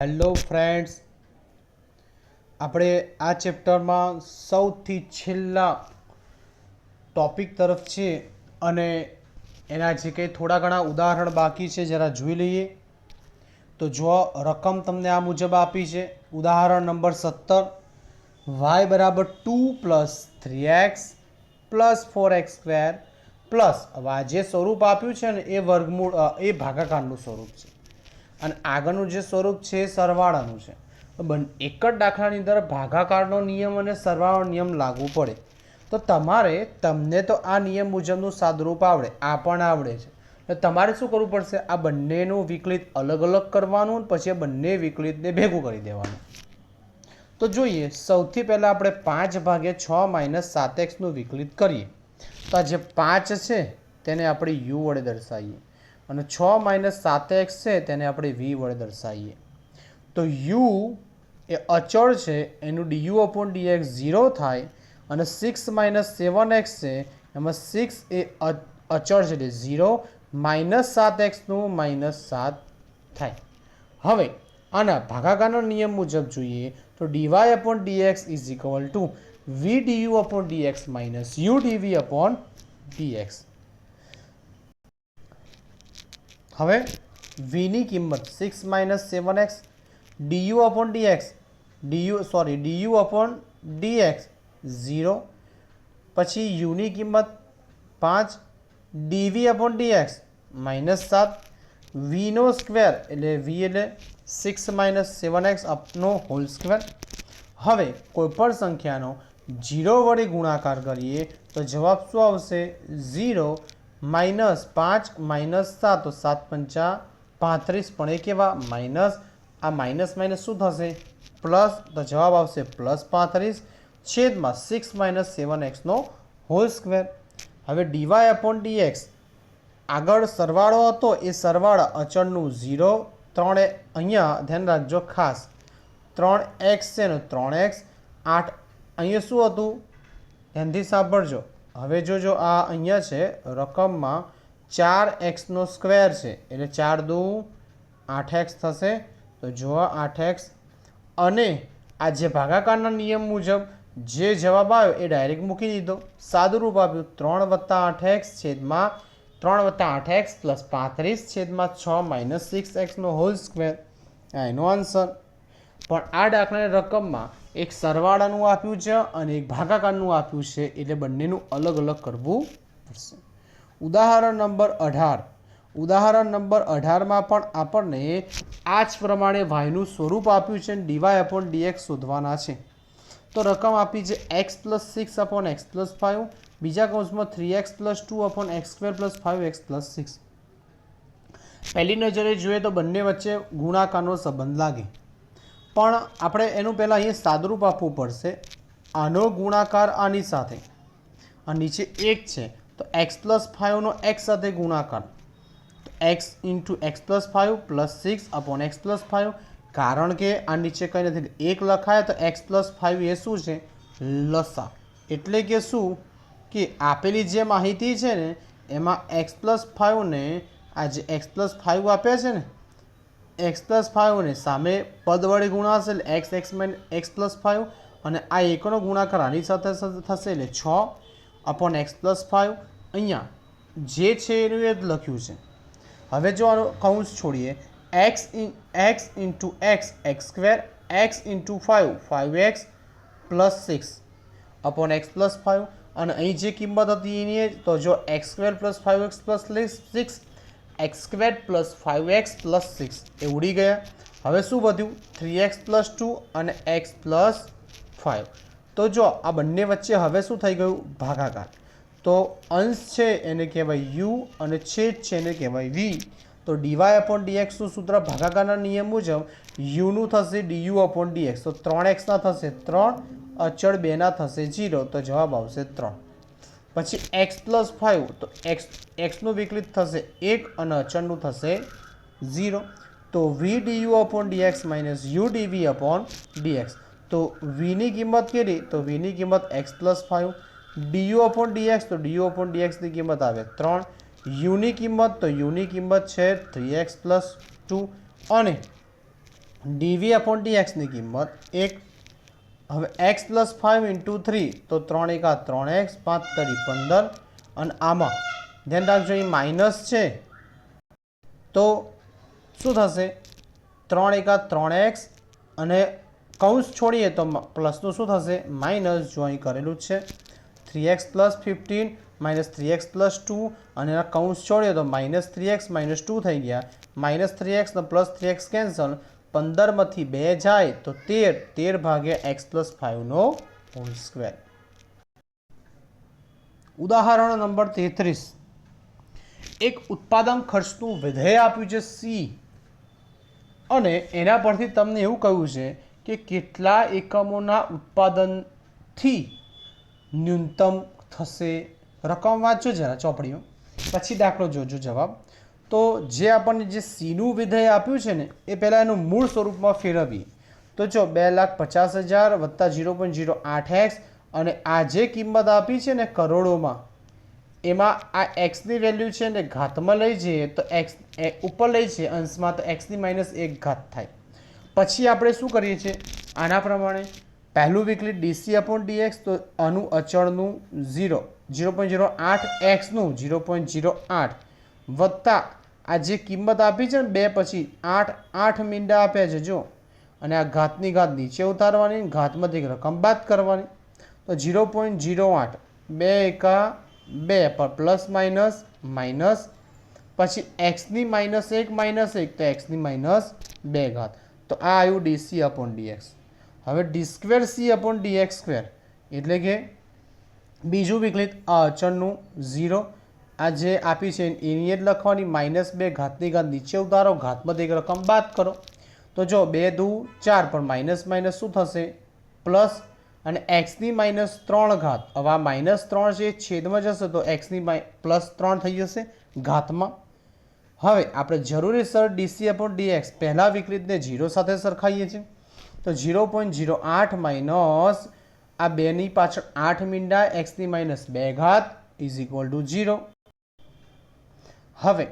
Hello friends આપણે આ ચેપ્ટરમાં સૌથી છેલ્લા ટોપિક તરફ છે અને એના જે કંઈ થોડા ઘણા ઉદાહરણ બાકી છે, જરા જોઈ લઈએ. તો જો રકમ તમને આ મુજબ આપી છે. ઉદાહરણ નંબર સત્તર. વાય બરાબર two plus three x plus four x square plus હવે જે સ્વરૂપ આપ્યું છે ને, એ વર્ગમૂળ એ ભાગાકારનું સ્વરૂપ છે. અને આગળનું જે સ્વરૂપ છે એ સરવાળાનું છે. તો એક જ દાખલાની અંદર ભાગાકારનો નિયમ અને સરવાળાનો નિયમ લાગુ પડે. તો તમારે તમને તો આ નિયમ મુજબનું સાદરૂપ આવડે, આ પણ આવડે છે. તો તમારે શું કરવું પડશે? આ બંનેનું વિકલિત અલગ અલગ કરવાનું પછી આ બંને વિકલિતને ભેગું કરી દેવાનું. તો જોઈએ, સૌથી પહેલાં આપણે પાંચ ભાગે છ માઇનસ સાત એક્સનું વિકલિત કરીએ. તો આ જે પાંચ છે, તેને આપણે યુ વડે દર્શાવીએ. અને છ માઇનસ સાત એક્સ છે તેને આપણે વી વડે દર્શાવીએ. તો યુ એ અચળ છે, એનું ડીયુ અપોન ડીએક્સ ઝીરો થાય અને સિક્સ માઇનસ સેવન એક્સ છે, એમાં સિક્સ એ અચળ છે એટલે ઝીરો માઇનસ સાત એક્સનું માઇનસ સાત થાય. હવે આના ભાગાકારના નિયમ મુજબ જોઈએ તો dy upon dx is equal to v du upon dx minus u dv upon dx હવે વીની કિંમત six minus seven x du upon dx du sorry du upon dx zero પછી યુની કિંમત પાંચ ડીવી અપોન ડીએક્સ માઇનસ સાત વીનો square એટલે v એટલે સિક્સ માઇનસ સેવન એક્સ અપનો હોલ સ્ક્વેર હવે કોઈપણ સંખ્યાનો જીરો વડે ગુણાકાર કરીએ તો જવાબ શું આવશે? ઝીરો માઇનસ પાંચ, માઇનસ સાત, તો સાત પંચા પાંત્રીસ. પણ એ કેવા? માઇનસ. આ માઇનસ માઇનસ શું થશે? પ્લસ. તો જવાબ આવશે પ્લસ પાંત્રીસ. છેદમાં સિક્સ માઇનસ સેવન એક્સનો હોલ સ્ક્વેર. હવે ડીવાય અપોન ડીએક્સ આગળ સરવાળો હતો, એ સરવાળા અચળનું ઝીરો, ત્રણે અહીંયા, ધ્યાન રાખજો, ખાસ. ત્રણ એક્સ છે ને ત્રણ એક્સ. આઠ, અહીંયા શું હતું? ધ્યાનથી સાંભળજો. હવે જો જો આ અહીંયા છે, રકમમાં ચાર એક્સનો સ્ક્વેર છે, એટલે ચાર દુ આઠ એક્સ થશે. તો જો આઠ એક્સ. અને આ જે ભાગાકારના નિયમ મુજબ જે જવાબ આવ્યો એ ડાયરેક્ટ મૂકી દીધો. સાદુરૂપ આપ્યું. ત્રણ વત્તા આઠ એક્સ છેદમાં ત્રણ વત્તા આઠ એક્સ પ્લસ પાંત્રીસ છેદમાં છ માઇનસ સિક્સ એક્સનો હોલ સ્ક્વેર. આ એનો આન્સર. પણ આ દાખલાની રકમમાં એક સરવાળાનું આપ્યું છે અને એક ભાગાકારનું આપ્યું છે એટલે બંનેનું અલગ અલગ કરવું પડશે. ઉદાહરણ નંબર અઢાર. ઉદાહરણ નંબર અઢારમાં પણ આપણને આ જ પ્રમાણે વાયનું સ્વરૂપ આપ્યું છે ડીવાય અપોન ડીએક્સ શોધવાના છે. તો રકમ આપી છે x plus six upon x plus five બીજા કૌંસમાં three x plus two upon x square plus five x plus six પહેલી નજરે જોઈએ તો બંને વચ્ચે ગુણાકારનો સંબંધ લાગે. પણ આપણે એનું પહેલાં અહીંયા સાદરૂપ આપવું પડશે. આનો ગુણાકાર આની સાથે. આ નીચે એક છે. તો એક્સ પ્લસ ફાઇવનો એક્સ સાથે ગુણાકાર. તો x into x plus five plus six upon x plus five કારણ કે આ નીચે કંઈ નથી. એક લખાય તો એક્સ પ્લસ ફાઇવ એ શું છે? લસા. એટલે કે શું? કે આપેલી જે માહિતી છે ને, એમાં એક્સ પ્લસ ફાઇવને આ જે એક્સ પ્લસ ફાઇવ આપ્યા છે ને એક્સ પ્લસ ફાઇવને સામે પદ વડે ગુણાશે એટલે x x minus x plus five અને આ એકનો ગુણાકાર આની સાથે સાથે થશે એટલે છ અપોન એક્સ પ્લસ ફાઇવ અહીંયા જે છે એનું એ જ લખ્યું છે. હવે જો આનો કૌંસ છોડીએ. X in x into x x square x into five five x plus six upon x plus five અને અહીં જે કિંમત હતી એની તો જો x square plus five x plus six x square plus five x plus six. એ ઉડી ગયા. હવે શું વધ્યું? થ્રી એક્સ પ્લસ ટુ અને એક્સ પ્લસ ફાઇવ તો જો, આ બંને વચ્ચે હવે શું થઈ ગયું? ભાગાકાર. તો અંશ છે એને કહેવાય યુ અને છેદ છે એને કહેવાય વી. તો ડીવાય અપોન ડીએક્સનું સૂત્ર ભાગાકારના નિયમ મુજબ યુનું થશે ડીયુ અપોન ડીએક્સ તો ત્રણ એક્સના થશે ત્રણ, અચળ બેના થશે જીરો તો જવાબ આવશે ત્રણ. પછી એક્સ પ્લસ ફાઇવ તો એક્સ એક્સનું વિકલિત થશે એક અને અચળનું થશે ઝીરો તો v du upon dx minus u dv upon dx તો વીની કિંમત કેટલી તો વીની કિંમત x plus five du upon dx તો ડીયુ અપોન ડીએક્સની કિંમત આવે ત્રણ. યુની કિંમત, તો યુની કિંમત છે થ્રી એક્સ પ્લસ ટુ અને ડીવી અપોન ડીએક્સની કિંમત એક હવે x plus five into three તો ત્રણ એકા ત્રણ એક્સ પાંચ તરી પંદર, અને આમાં, ધ્યાન રાખજો, એ માઇનસ છે. તો શું થશે? ત્રણ એકા ત્રણ એક્સ અને કૌંસ છોડીએ તો પ્લસનું શું થશે? માઇનસ જો અહીં કરેલું છે. Three x plus fifteen minus three x plus two અને એના કૌંસ છોડીએ તો minus three x minus two થઈ ગયા. Minus three x plus three x cancel પંદરમાંથી બે જાય તો તેર તેર ભાગ્યા એક્સ પ્લસ ફાઇવનો હોલ સ્ક્વેર. ઉદાહરણ નંબર તેત્રીસ. એક ઉત્પાદન ખર્ચનું વિધેય આપ્યું છે સી. અને એના પરથી તમને એવું કહ્યું છે કે કેટલા એકમોના ઉત્પાદનથી ન્યૂનતમ થશે. રકમ વાંચો જરા ચોપડીઓ. પછી દાખલો જોજો જવાબ. તો જે આપણને જે સીનું વિધેય આપ્યું છે ને, એ પહેલાં એનું મૂળ સ્વરૂપમાં ફેરવીએ. તો જો બે લાખ પચાસ હજાર વત્તા ઝીરો પોઈન્ટ ઝીરો આઠ એક્સ અને આ જે કિંમત આપી છે ને કરોડોમાં, એમાં આ એક્સની વેલ્યુ છે ને ઘાતમાં લઈ જઈએ તો એક્સ ઉપર લઈ જઈએ, અંશમાં તો એક્સની માઇનસ એક ઘાત થાય. પછી આપણે શું કરીએ છીએ? આના પ્રમાણે પહેલું વીકલી ડીસી અપોન ડીએક્સ તો આનું અચળનું ઝીરો ઝીરો પોઈન્ટ ઝીરો આઠ એક્સનું, ઝીરો પોઈન્ટ ઝીરો આઠ વત્તા આ જે કિંમત આપી છે ને બે પછી આઠ આઠ મીંડા આપ્યા છે, જો. અને આ ઘાતની ઘાત નીચે ઉતારવાની, ઘાતમાંથી રકમ બાદ કરવાની. તો ઝીરો પોઈન્ટ ઝીરો આઠ, બે એકા બે પર પ્લસ માઇનસ માઇનસ, પછી એક્સની માઇનસ એક માઇનસ એક, તો એક્સની માઇનસ બે ઘાત. તો આ આવ્યું ડીસી અપોન ડીએક્સ હવે d square c upon dx square. એટલે કે બીજું વિકલિત આ અચળનું ઝીરો આ જે આપી છે એની જ લખવાની માઇનસ બે ઘાતની ઘાત નીચે ઉતારો ઘાતમાંથી એક રકમ બાદ કરો. તો જો બે દુ ચાર પણ માઇનસ માઇનસ શું થશે? પ્લસ અને એક્સની માઇનસ ત્રણ ઘાત. હવે આ માઇનસ ત્રણ છે છેદમાં જશે તો એક્સની માઈ, પ્લસ ત્રણ થઈ જશે ઘાતમાં. હવે આપણે જરૂરી સર ડીસી અપોન ડીએક્સ પહેલાં વિકૃતને ઝીરો સાથે સરખાઈએ છીએ. તો ઝીરો પોઈન્ટ ઝીરો આઠ માઇનસ આ બેની પાછળ આઠ મીંડા એક્સની માઇનસ બે ઘાત ઇઝ ઇક્વલ ટુ ઝીરો. હવે,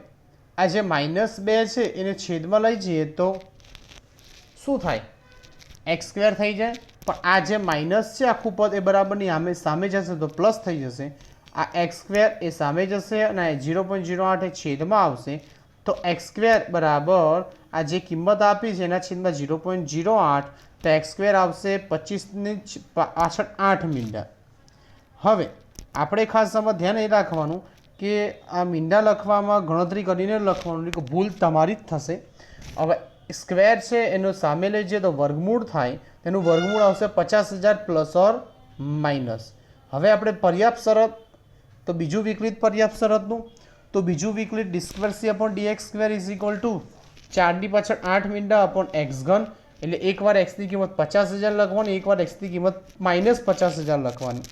આ જે માઇનસ બે છે, એને છેદમાં લઈ જઈએ તો શું થાય? એક્સ સ્ક્વેર થઈ જાય. પણ આ જે માઇનસ છે, આખું પદ એ બરાબરની આમે સામે જશે તો પ્લસ થઈ જશે. આ એક્સ સ્ક્વેર એ સામે જશે અને ઝીરો પોઈન્ટ ઝીરો આઠ એ છેદમાં આવશે. તો એક્સ સ્ક્વેર બરાબર આ જે કિંમત આપી છે, એના છેદમાં ઝીરો પોઈન્ટ ઝીરો આઠ, તો એક્સ સ્ક્વેર આવશે પચીસની પાછળ આઠ મીંડા હવે, આપણે ખાસ સમજ ધ્યાન એ રાખવાનું કે આ મીંડા લખવામાં ગણતરી કરીને લખવાનું કે ભૂલ તમારી જ થશે. હવે સ્ક્વેર છે, એનો સામે લઈ જઈએ તો વર્ગમૂળ થાય, તેનું વર્ગમૂળ આવશે પચાસ હજાર પ્લસ ઓર માઇનસ. હવે આપણે પર્યાપ્ત શરત, તો બીજું વિકલિત પર્યાપ્ત શરતનું, તો બીજું વિકલિત d c upon d x square is equal to ચારની પાછળ આઠ મીંડા અપોન એક્સ ઘન, એટલે એકવાર એક્સની કિંમત પચાસ હજાર લખવાની, એકવાર એક્સની કિંમત માઇનસ પચાસ હજાર લખવાની.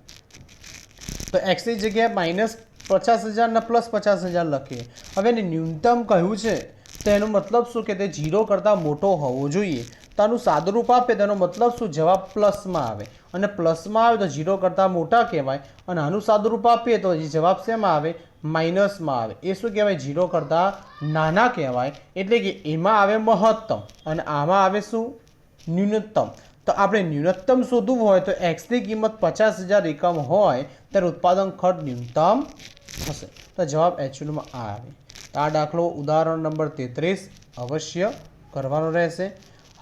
તો એક્સની જગ્યાએ માઇનસ પચાસ હજારના પ્લસ પચાસ હજાર લખીએ. હવે એને ન્યૂનતમ કહ્યું છે, તો એનો મતલબ શું? કે તે જીરો કરતાં મોટો હોવો જોઈએ. તો આનું સાદુરૂપ આપે તેનો મતલબ શું? જવાબ પ્લસમાં આવે. અને પ્લસમાં આવે તો જીરો કરતાં મોટા કહેવાય. અને આનું સાદુરૂપ આપીએ તો જવાબ શેમાં આવે? માઇનસમાં આવે. એ શું કહેવાય? ઝીરો કરતાં નાના કહેવાય. એટલે કે એમાં આવે મહત્તમ. અને આમાં આવે શું? ન્યૂનતમ. તો આપણે ન્યૂનતમ શોધવું હોય તો એક્સની કિંમત પચાસ હજાર એકમ હોય, ત્યારે ઉત્પાદન ખર્ચ ન્યૂનતમ થશે. તો જવાબ એકચ્યુઅલમાં આ આવે. તો આ દાખલો ઉદાહરણ નંબર તેત્રીસ અવશ્ય કરવાનો રહેશે.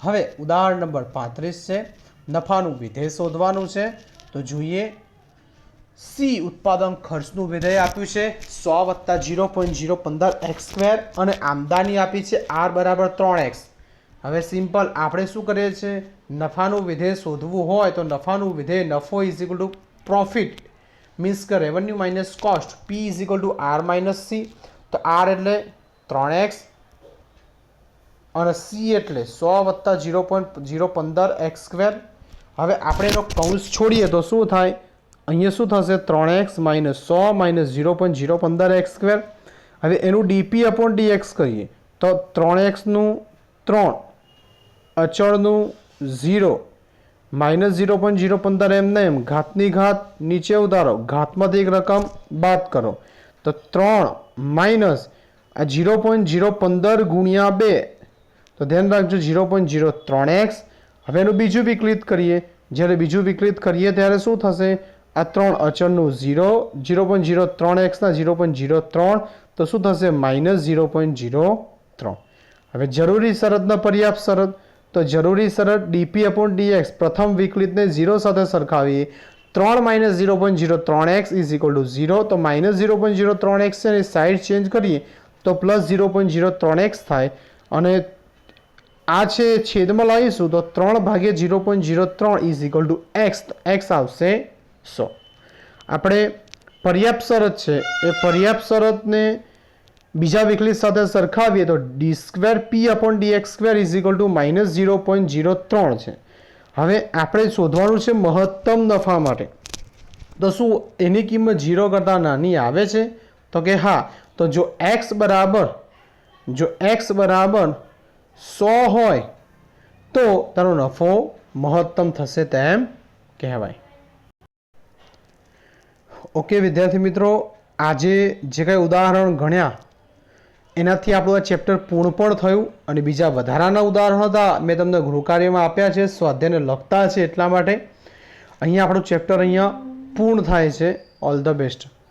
હવે ઉદાહરણ નંબર પાંત્રીસ છે. નફાનું વિધેય શોધવાનું છે. તો જોઈએ. સી ઉત્પાદન ખર્ચનું વિધેય આપ્યું છે. સો વત્તા જીરો પોઈન્ટ જીરો પંદર એક્સ સ્ક્વેર અને આમદાની આપી છે આર બરાબર ત્રણ એક્સ. હવે સિમ્પલ આપણે શું કરીએ છીએ? નફાનું વિધેય શોધવું હોય તો નફાનું વિધેય નફો is equal to profit means કે revenue minus cost p is equal to r minus c તો આર એટલે ત્રણ એક્સ અને સી એટલે સો વત્તા જીરો પોઈન્ટ જીરો પંદર એક્સ સ્ક્વેર હવે આપણે એનો કૌંસ છોડીએ તો શું થાય? અહીંયા શું થશે? ત્રણ એક્સ માઇનસ સો માઇનસ ઝીરો પોઈન્ટ ઝીરો પંદર એક્સ સ્ક્વેર હવે એનું ડીપી અપોન ડીએક્સ કરીએ. તો ત્રણ એક્સનું ત્રણ, અચળનું zero minus zero point zero પંદર એમને એમ ઘાતની ઘાત નીચે ઉતારો. ઘાતમાંથી એક રકમ બાદ કરો. તો ત્રણ માઇનસ આ ઝીરો પોઈન્ટ ઝીરો પંદર ગુણ્યા બે. તો ધ્યાન રાખજો ઝીરો પોઈન્ટ ઝીરો ત્રણ એક્સ. હવે એનું બીજું વિકલિત કરીએ. જ્યારે બીજું વિકલિત કરીએ ત્યારે શું થશે? આ ત્રણ અચળનું ઝીરો ઝીરો પોઈન્ટ ઝીરો ત્રણ એક્સના ઝીરો પોઈન્ટ ઝીરો ત્રણ. તો શું થશે? માઇનસ ઝીરો પોઈન્ટ ઝીરો ત્રણ. હવે જરૂરી શરતનો પર્યાપ્ત શરત તો જરૂરી શરત ડીપી અપોન ડીએક્સ પ્રથમ વિકલિતને ઝીરો સાથે સરખાવીએ ત્રણ માઇનસ ઝીરો પોઈન્ટ ઝીરો ત્રણ x is equal to zero તો માઇનસ ઝીરો પોઈન્ટ ઝીરો ત્રણ એક્સ છે અને સાઈડ ચેન્જ કરીએ, તો પ્લસ ઝીરો પોઈન્ટ ઝીરો ત્રણ એક્સ થાય. અને આ છે છેદમાં લાવીશું, તો ત્રણ ભાગ્યા ઝીરો પોઈન્ટ ઝીરો ત્રણ is equal to x x આવશે સો. આપણે પર્યાપ્ત શરત છે, એ પર્યાપ્ત શરતને બીજા વિકલિત સાથે સરખાવીએ તો d square p upon d x square is equal to minus zero point zero ત્રણ છે. હવે આપણે શોધવાનું છે મહત્તમ નફા માટે. તો શું એની કિંમત ઝીરો કરતાં નાની આવે છે? તો કે હા. તો જો એક્સ બરાબર, જો એક્સ બરાબર સો હોય, તો તેનો નફો મહત્તમ થશે તેમ કહેવાય. ઓકે વિદ્યાર્થી મિત્રો, આજે જે કંઈ ઉદાહરણ ગણ્યા એનાથી આપણું આ ચેપ્ટર પૂર્ણ પણ થયું અને બીજા વધારાના ઉદાહરણો હતા મેં તમને ગૃહકાર્યમાં આપ્યા છે, સ્વાધ્યાયને લખતા છે એટલા માટે. અહીંયા આપણું ચેપ્ટર અહીંયા પૂર્ણ થાય છે. All the best